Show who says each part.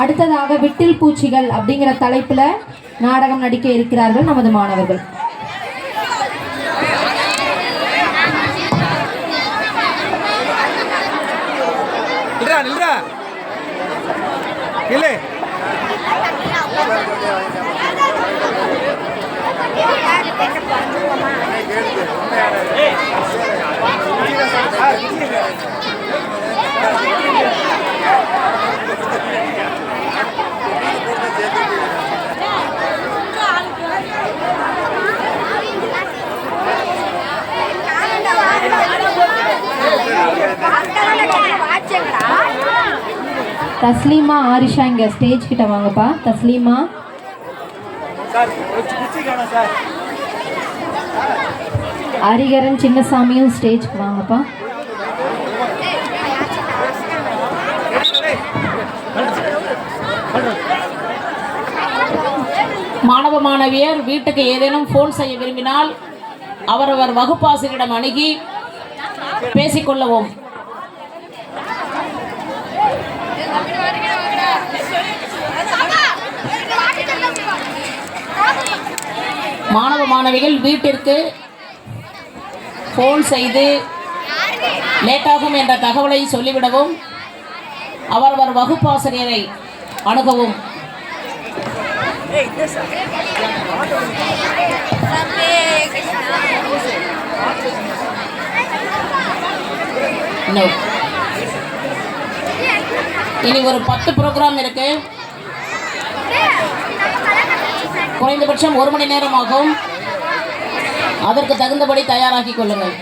Speaker 1: அடுத்ததாக விட்டில் பூச்சிகள் அப்படிங்கிற தலைப்பில் நாடகம் நடிக்க இருக்கிறார்கள் நமது மாணவர்கள்.
Speaker 2: இல்லை
Speaker 1: தஸ்லீமா ஆரிஷா இங்க ஸ்டேஜ் கிட்ட வாங்கப்பா. தஸ்லீமா. ஹரிகரன் சின்னசாமியும் ஸ்டேஜ்க்கு வாங்கப்பா.
Speaker 3: மாணவ மாணவியர் வீட்டுக்கு ஏதேனும் ஃபோன் செய்ய விரும்பினால் அவரவர் வகுப்பாசிரியரிடம் அணுகி பேசிக்கொள்ளவும் மாணவ மாணவிகள் வீட்டிற்கு ஃபோன் செய்து லேட்டாகும் என்ற தகவலை சொல்லிவிடவும் அவரவர் வகுப்பாசிரியரை அணுகவும். இனி ஒரு பத்து ப்ரோக்ராம் இருக்கு. குறைந்தபட்சம் ஒரு மணி நேரம் ஆகும் அதற்கு தகுந்தபடி தயாராகிக் கொள்ளுங்கள்.